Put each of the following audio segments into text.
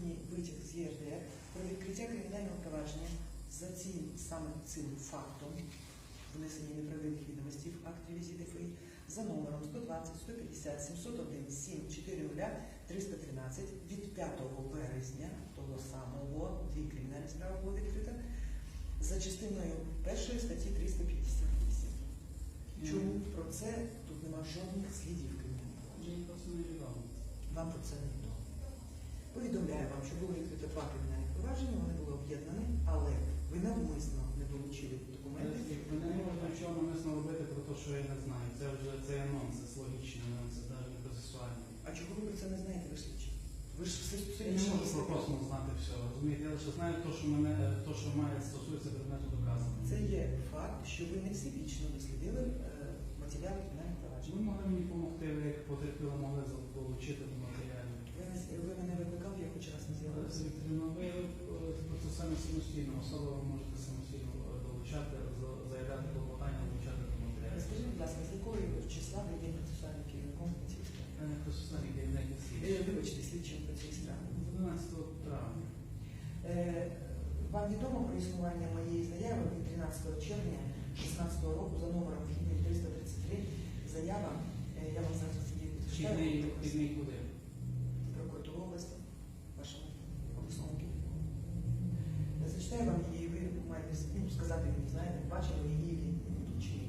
відсутній витяг з ЄРДР про відкриття кримінального провадження за цим саме цим фактом внесення неправильних відомостей в акт візити ФІ за номером 120 150 701 740 313 від 5 березня того самого дві кримінальні справи було відкрито за частиною першої статті 358. Чому про це тут нема жодних слідів кримінального. Вам про це не відомо. Повідомляю вам, що було відкрито два кримінальні провадження, вони були об'єднані, але ви навмисно не долучили документи. Мене не можна нічого навмисно робити про те, що я не знаю. Це вже це є нонсенс, логічний нонсенс, навіть не процесуальний. А чого ви про це не знаєте, ви слідчі? Ви ж все Я не можу про космос знати все. Розумієте, я лише знаю те, що мене е, то, що має стосується предмету доказання. Це є факт, що ви не всебічно дослідили е, матеріали кримінального Чи провадження. ви могли мені допомогти, ви як потерпіли, могли залучити до матеріалів? Ви, мене викликали, я хоч раз не з'явилася. Вікторівна, ви е, процесуально самостійно, особа ви можете самостійно е, долучати, заявляти клопотання, долучати до матеріалів. Скажіть, будь ласка, з якої числа ви є процесуальним керівником цієї справи? Я процесуальний керівник Е, слідчий. Вибачте, слідчим по цій справі. З 11 травня. Вам відомо про існування моєї заяви від 13 червня 2016 року за номером 333 заява, я вам зараз її Вхідний, зачитаю, вхідний куди? прокуратуру області, вашому обласному керівнику. Я зачитаю вам її, ви маєте ну, сказати мені, знаєте, бачили її чи ні.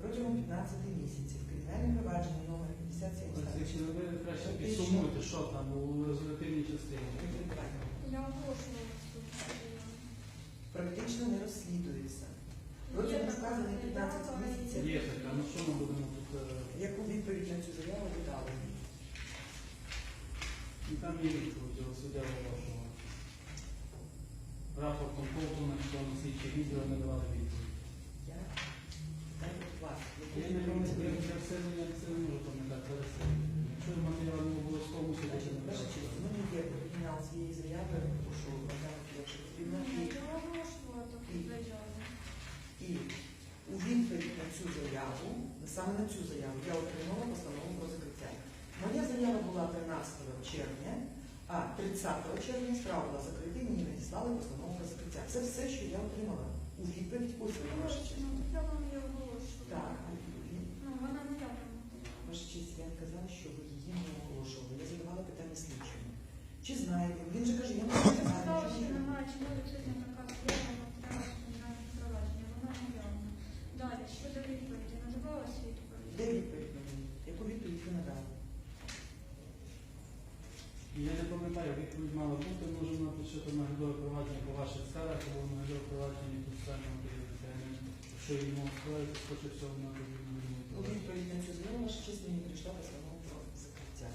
Протягом 15 місяців кримінальне провадження номер 57 Якщо ви краще підсумуйте, що там у результативній частині. Я практично не розслідується. Протягом вказаних 15 місяців Є така, ну що ми будемо тут... е, Яку відповідь на цю заяву ви дали? і Там є відповідь у суддя Волошова. Рапортом Ковтуна, що на слідчі відео не давали відповідь. Я не пам'ятаю, все не це не можу пам'ятати. зараз. Якщо матеріал не обов'язково мусить бути Ваша честь, у мене є оригінал цієї заяви, якщо оголошувала таку заяву. і у відповідь на цю заяву, саме на цю заяву, я отримала постанову про закриття. Моя заява була 13 червня, а 30 червня справа була закрита і мені надіслали постанову про закриття. Це все, що я отримала у відповідь ось вона, ваша честь. Ну, я вам її оголошую. Так, він- Ну, вона не я там. Ваша честь, я казала, що ви її не оголошували. Я задавала питання слідчому. Чи знаєте? він? Же каже, я не знаю. сказала, чи що ні. немає чому відсутня така заява матеріалу кримінального провадження. Вона наявна. Далі, щодо відповіді, надавалась Де відповідь? відповідь на неї? Яку відповідь ви надали? Я не пам'ятаю, відповідь мала бути, може написати наглядове провадження по ваших скарах, або наглядове провадження процесуального керівника. Я не- Що йому сказати, скоріше всього, на відповідь на цю заяву, ваша прийшла постанова про закриття.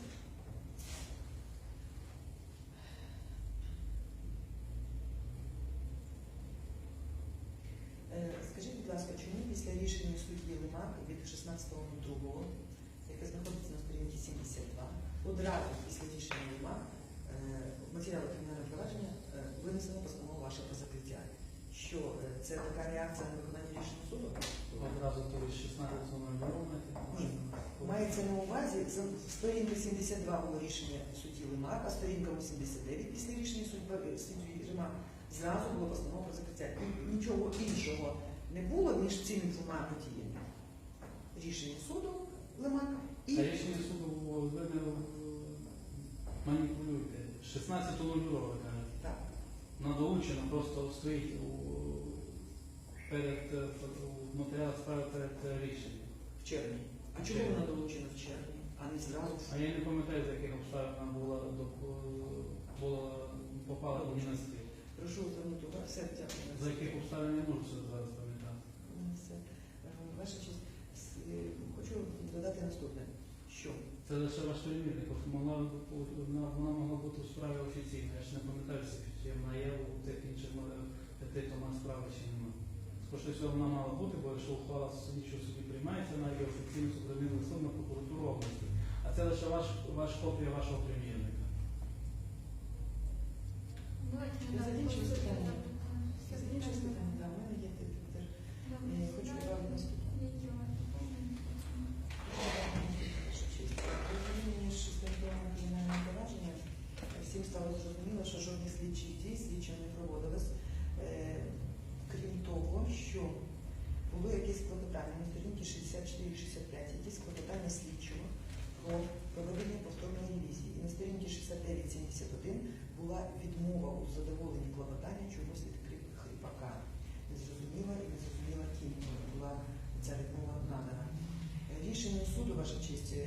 Е, Скажіть, будь ласка, чому після рішення судді Лимак від 16.02, яке знаходиться на сторінці 72, одразу після рішення Лимак е, в матеріали кримінального провадження е, винесено постанову ваше про закриття? Що е, це така реакція на виконання рішення суду? Одразу то від 16 номер Мається на увазі, сторінка 72 було рішення судді Лимак, а сторінка 89 після рішення судді, судді Лимак зразу було постанова про закриття. Нічого іншого не було між цими двома подіями. Рішення суду Лимак і Та рішення суду було ви не е, маніпулюєте. 16 лулюро, ви так. На долучено просто стоїть у, перед е, у матеріал справи перед е, рішенням. в червні. А чому вона долучена в червні, а не зразу? А я не пам'ятаю, за яких обставин вона була, до, була попала в міністри. Прошу звернути увагу. Все, дякую. За яких обставин я можу це зараз пам'ятати. Ну, все. Е, Ваша честь, с- е, хочу додати наступне. Це лише ваш примірник, вона, вона могла бути в справі офіційно. Я ж не пам'ятаю, чи вона є у тих інших тих, п'яти томах справи чи немає. Скоріше всього вона мала бути, бо якщо ухвала слідчого суді приймається, вона є офіційно супровідним листом на прокуратуру області. А це лише ваш, ваш копія вашого примірника. Давайте Ви ми далі закінчили по суті питання? запитаємо. Все Закінчили закінчили. питання? Да, у мене є те- теж. Добре, Е, Хочу далі. додати наступне. Які у вас питання? Ваша честь. Розуміння, що з кримінального провадження всім стало зрозуміло, зрозуміло, що жодних слідчих дій слідчим не проводилось. Е, Крім того, що було якесь клопотання на сторінці 64-65, якесь клопотання слідчого про проведення повторної ревізії. І на сторінці 69-71 була відмова у задоволенні клопотання чогось від Хріпака. Незрозуміла і незрозуміла ким була ця відмова надана. Е, Рішення суду, ваша честь, е,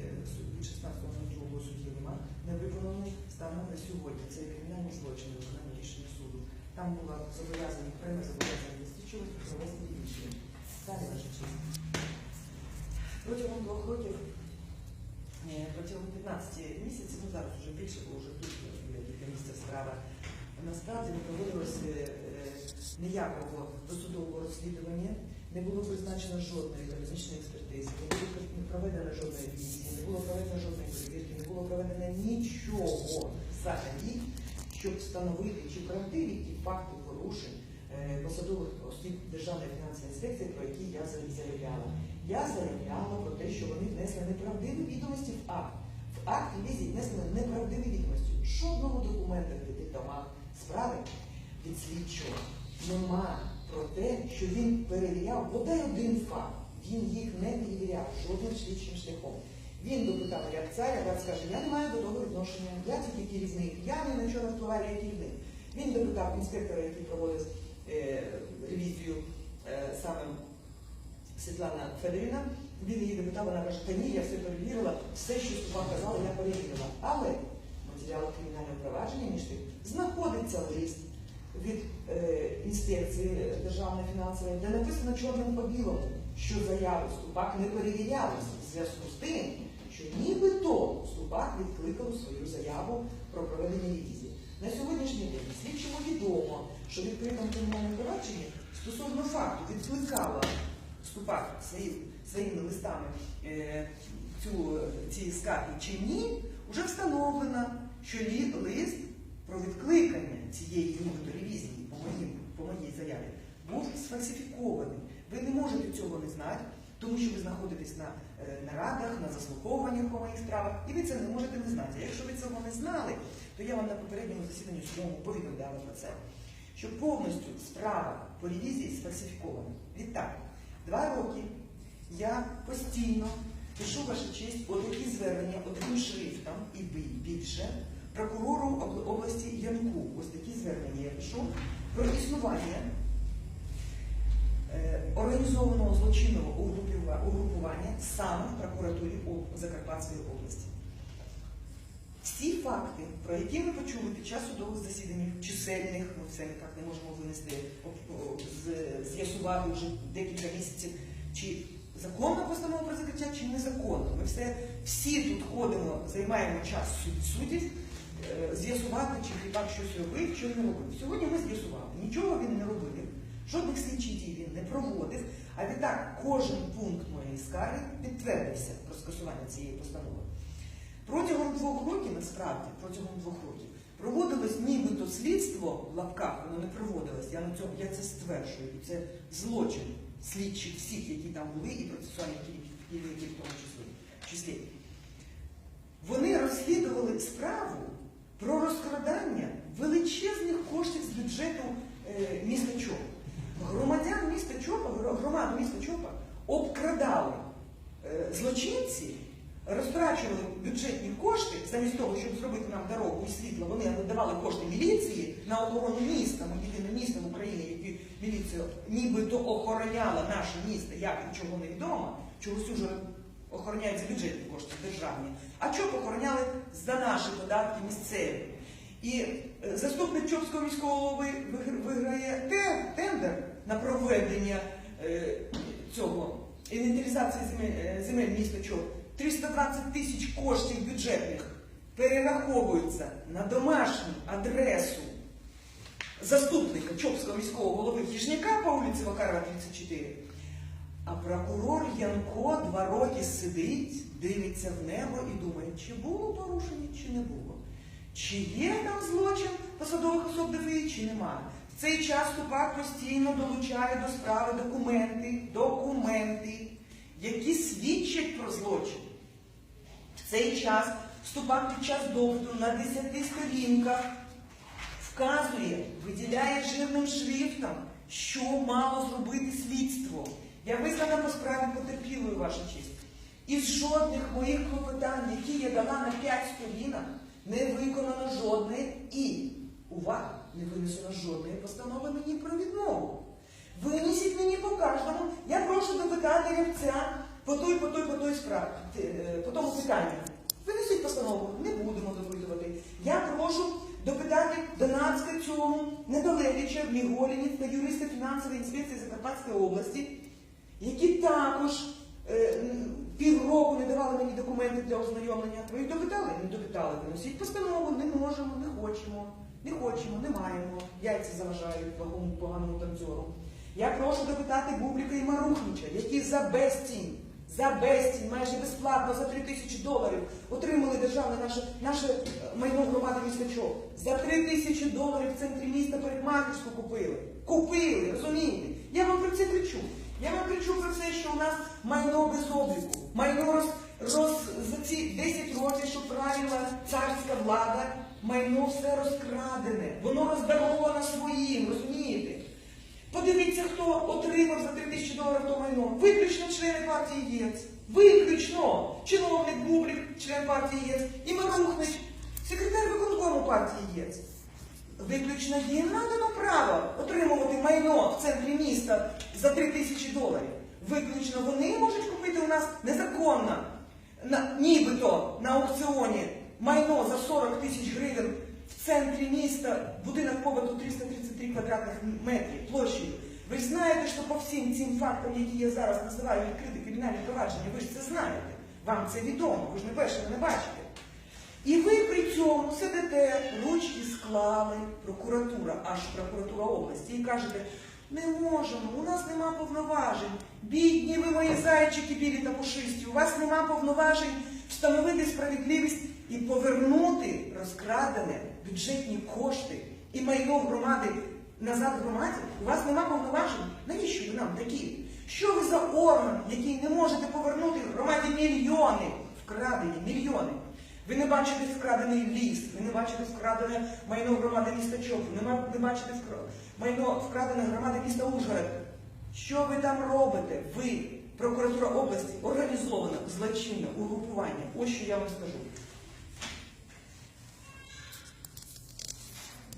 від 16.02 судді Лима не виконано станом на сьогодні. Це кримінальний злочин виконання рішення суду. Там була зобов'язані пряме зобов'язання слідчого провести рішення. Далі ваша честь. Протягом двох років, е, протягом 15 місяців, ну зараз вже більше, бо вже тут декілька справа, насправді не проводилось е, е, ніякого досудового розслідування, не було призначено жодної фізичної експертизи, не було проведено жодної ревізії, не було проведено жодної перевірки, не було проведено нічого взагалі, щоб встановити, чи правдиві ті факти порушень е, посадових осіб Державної фінансової інспекції, про які я заявляла. Я заявляла про те, що вони внесли неправдиві відомості в акт. В акт ревізії внесли неправдиві відомості. Жодного документа в п'яти томах справи від слідчого нема про те, що він перевіряв бодай один факт. Він їх не перевіряв жодним слідчим шляхом. Він допитав як цар, а скаже, я не маю до того відношення, я тільки керівник, я ні на що не впливаю, я керівник. Він допитав інспектора, який проводив е, ревізію е, саме Світлана Федорівна, він її допитав, вона каже, та ні, я все перевірила, все, що вам казала, я перевірила. Але в кримінального провадження між тим знаходиться лист від е, інспекції Державної фінансової, де написано чорним по білому, що заяви Ступак не перевірялися в зв'язку з тим, що нібито Ступак відкликав свою заяву про проведення ревізії. На сьогоднішній день слідчому відомо, що відкритому кримінальному провадженні стосовно факту відкликала Ступак свої, своїми листами е, цю, ці скарги чи ні, вже встановлено, що лист про відкликання цієї нібито ревізії по моїй, заяві був сфальсифікований. Ви не можете цього не знати, тому що ви знаходитесь на е, нарадах, на заслуховуваннях по моїх справах, і ви це не можете не знати. Якщо ви цього не знали, то я вам на попередньому засіданні судовому повідомляла про це, що повністю справа по ревізії сфальсифікована. Відтак, два роки я постійно пишу ваша честь отакі звернення одним шрифтом і бі- більше прокурору області Янку. Ось такі звернення я пишу про існування е, організованого злочинного угрупування саме в прокуратурі Закарпатської області. Всі факти, про які ви почули під час судових засідань, чисельних, ми все ніяк не можемо винести, з'ясувати вже декілька місяців, чи законна постанова про закриття, чи незаконна. Ми все, всі тут ходимо, займаємо час суд- суддів, з'ясувати, чи хлібак щось робив, що не робив. Сьогодні ми з'ясували, нічого він не робив, жодних слідчих дій він не проводив, а відтак кожен пункт моєї скарги підтвердився про скасування цієї постанови. Протягом двох років, насправді, протягом двох років, проводилось нібито слідство в лапках, воно не проводилось, я на цьому я це стверджую. І це злочин слідчих всіх, які там були, і процесуальних керівників в тому числі. Вони розслідували справу про розкрадання величезних коштів з бюджету е, міста Чопа. Громадян міста Чопа, гро- громаду міста Чопа обкрадали е, злочинці, розтрачували бюджетні кошти замість того, щоб зробити нам дорогу і світло. Вони надавали кошти міліції на охорону міста. Ми єдине місто в Україні, яке міліція нібито охороняла наше місто, як і чого невідомо, чогось уже охороняються бюджетні кошти державні. А чого охороняли за наші податки місцеві? І е, заступник Чопського міського голови виграє тендер на проведення е, цього інвентаризації земель, е, земель міста Чоп. 320 тисяч коштів бюджетних перераховуються на домашню адресу заступника Чопського міського голови Хіжняка по вулиці Вакарова, 34. А прокурор Янко два роки сидить, дивиться в небо і думає, чи було порушення, чи не було. Чи є там злочин посадових особ ДФІ, чи немає. В цей час Тупак постійно долучає до справи документи, документи, які свідчать про злочин. В цей час Ступак під час допиту на 10 сторінках вказує, виділяє жирним шрифтом, що мало зробити слідство. Я визнана по справі потерпілою, ваша честь. Із жодних моїх клопотань, які я дала на 5 сторінок, не виконано жодне і, увага, не винесено жодної постанови мені про відмову. Винесіть мені по кожному. Я прошу допитати рябця по той, по той, по той справі, е, по тому питанню. Винесіть постанову, не будемо допитувати. Я прошу допитати Донацька цьому, Недолевича, Міголінець та юриста фінансової інспекції Закарпатської області, які також е, півроку не давали мені документи для ознайомлення. Ви їх допитали? Не допитали. Виносіть постанову, не можемо, не хочемо, не хочемо, не маємо. Яйця заважають благому поганому танцору. Я прошу допитати Бубліка і Марухнича, які за безцінь, за безцінь, майже безплатно, за 3 тисячі доларів отримали державне наше, наше е, майно громади містечок. За 3 тисячі доларів в центрі міста парикмахерську купили. Купили, розумієте? Я вам про це кричу. Я вам кричу про це, що у нас майно без обліку. Майно роз, роз, за ці 10 років, що правила царська влада, майно все розкрадене. Воно роздаровано своїм, розумієте? Подивіться, хто отримав за 3 тисячі доларів то майно. Виключно члени партії ЄС. Виключно. Чиновник Бублік, член партії ЄС. І Марухнич, секретар виконкому партії ЄС. Виключно їм надано право отримувати майно в центрі міста за 3 тисячі доларів. Виключно вони можуть купити у нас незаконно, на, нібито на аукціоні майно за 40 тисяч гривень в центрі міста, будинок побуту 333 квадратних метрів площею. Ви ж знаєте, що по всім цим фактам, які я зараз називаю відкрити кримінальне провадження, ви ж це знаєте. Вам це відомо, ви ж не перше не бачите. І ви цьому сидите, ручки склали, прокуратура, аж прокуратура області, і кажете, не можемо, у нас нема повноважень. Бідні ви мої зайчики білі та пушисті, у вас нема повноважень встановити справедливість і повернути розкрадене бюджетні кошти і майно громади назад громаді. У вас нема повноважень. Навіщо ви нам такі? Що ви за орган, який не можете повернути громаді мільйони, вкрадені мільйони? Ви не бачите вкрадений ліс, ви не бачите вкрадене майно громади міста Чоп, ви не бачите майно вкрадене громади міста Ужгород. Що ви там робите? Ви, прокуратура області, організоване злочинне угрупування. Ось що я вам скажу.